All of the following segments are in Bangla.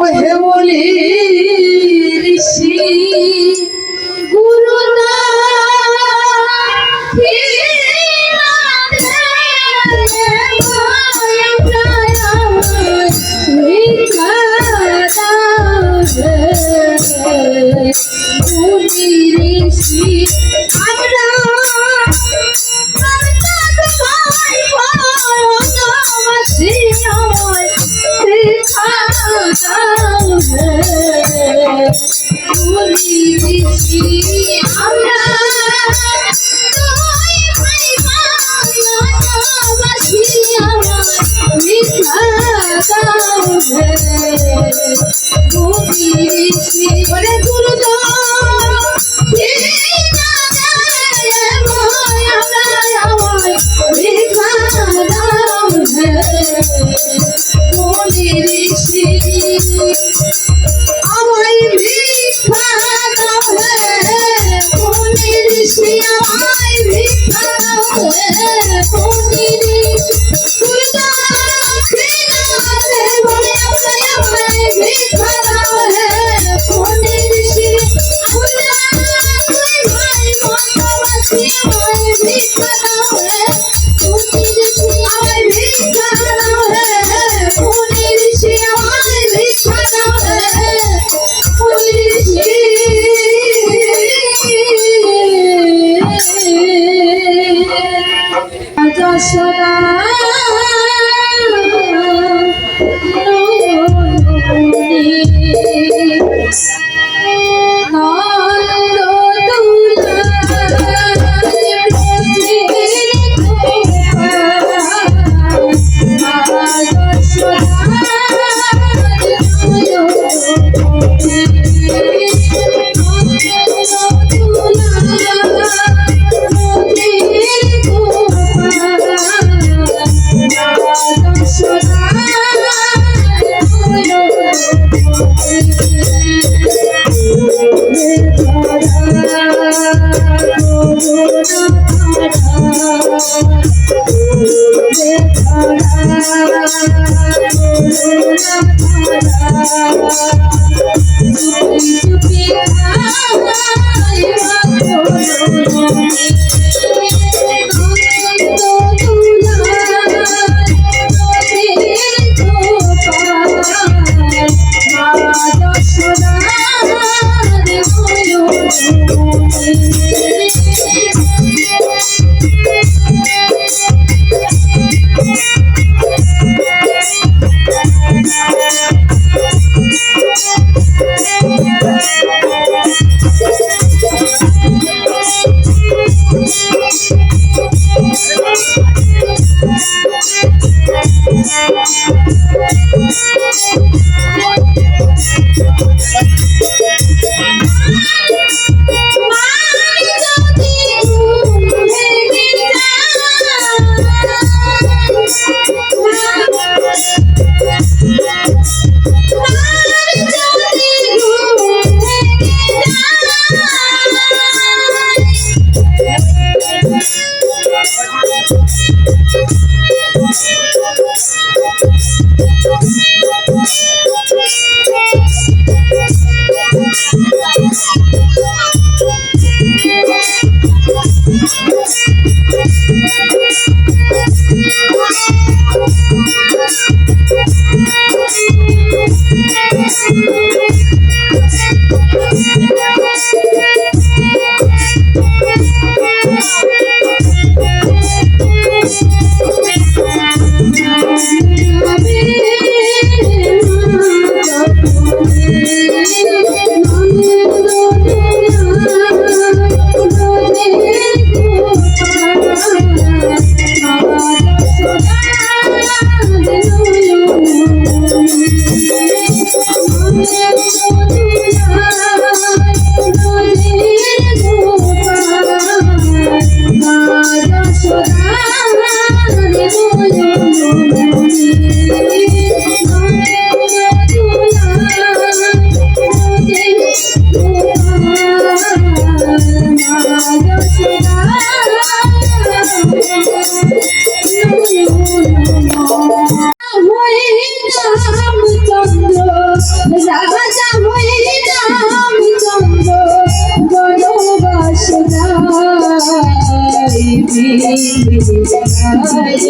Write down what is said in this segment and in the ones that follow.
ওহে বলি ঋষি। আমায় সোনা Thank you. Música Thank you.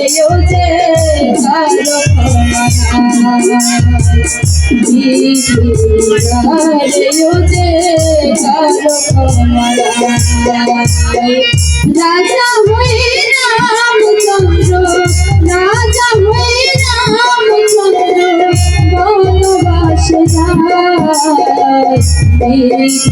চেয়েও যে ভালো চেয়েও যে ভালো রাজা হয়ে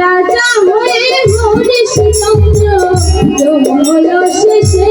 রাজা হয়ে হরিশ চন্দ্র জমল শেষে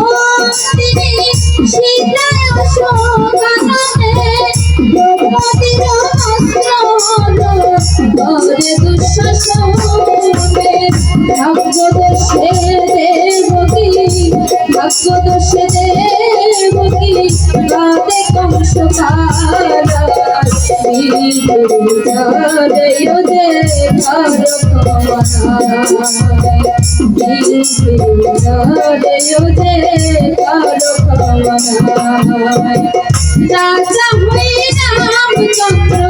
রাজা হয়ে রামচন্দ্র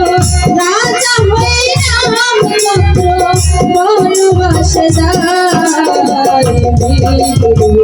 রাজা হয়ে রামচন্দ্র বনবাসে যায়